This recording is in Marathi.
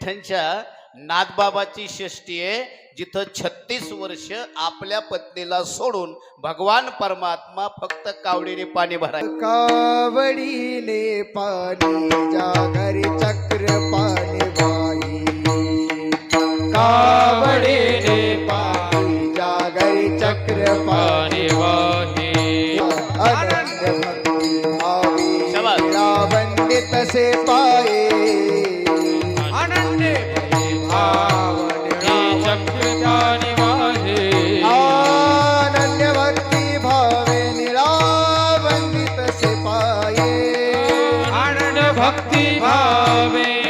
पैठणच्या नाथबाबाची षष्टी आहे जिथं छत्तीस वर्ष आपल्या पत्नीला सोडून भगवान परमात्मा फक्त कावडीने पाणी भराय कावडीने पाणी जागरी चक्र पाणी वाई. कावडीने पाणी जागरी चक्र पाणी वाहे अनन्य भक्ती शाबास. वंदित से ભક્તિ ભાવે.